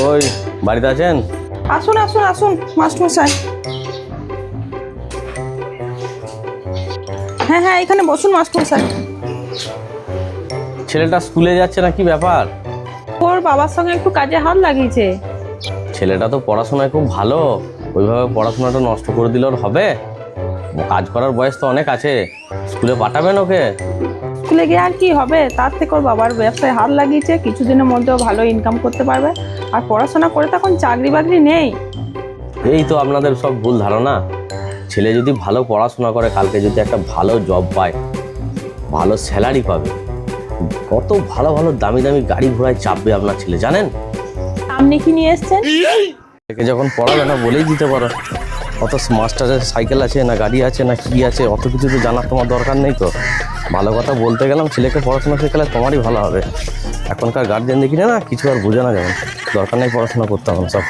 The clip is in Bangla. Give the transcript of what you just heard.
ওই বাড়িতে আছেন? আসুন আসুন আসুন মাস্টমশাই। হ্যাঁ হ্যাঁ এখানে বসুন মাস্টমশাই। ছেলেটা স্কুলে যাচ্ছে না কি ব্যাপার? ওর বাবার সঙ্গে একটু কাজে হাত লাগিয়েছে। ছেলেটা তো পড়াশোনায় খুব ভালো ওইভাবে পড়াশোনাটা নষ্ট করে দিলে ওর হবে? কাজ করার বয়স তো অনেক আছে স্কুলে পাঠাবেন ওকে? স্কুলে গিয়ে আর কি হবে? তার থেকে ওর বাবার ব্যবসায় হাত লাগিয়েছে কিছুদিনের মধ্যেও ভালো ইনকাম করতে পারবে। আর পড়াশোনা করে তো এখন চাকরি বাকরি নেই। এই তো আপনাদের সব ভুল ধারণা। ছেলে যদি ভালো পড়াশোনা করে কালকে যদি একটা ভালো জব পায় ভালো স্যালারি পাবে কত ভালো ভালো দামি দামি গাড়ি ঘোড়ায় চাপবে আপনার ছেলে জানেন? আপনি কি নিয়ে এসছেন? একে যখন পড়াবে না বলেই দিতে পারো। অত মাস্টারের সাইকেল আছে না গাড়ি আছে না কি আছে অত কিছু তো জানার তোমার দরকার নেই তো। ভালো কথা বলতে গেলাম, ছেলেকে পড়াশোনা শেখালে তোমারই ভালো হবে। এখনকার গার্জেন দেখি না, কিছু আর বুঝে না যেমন। দরকার নেই পড়াশোনা করতে হবে সব।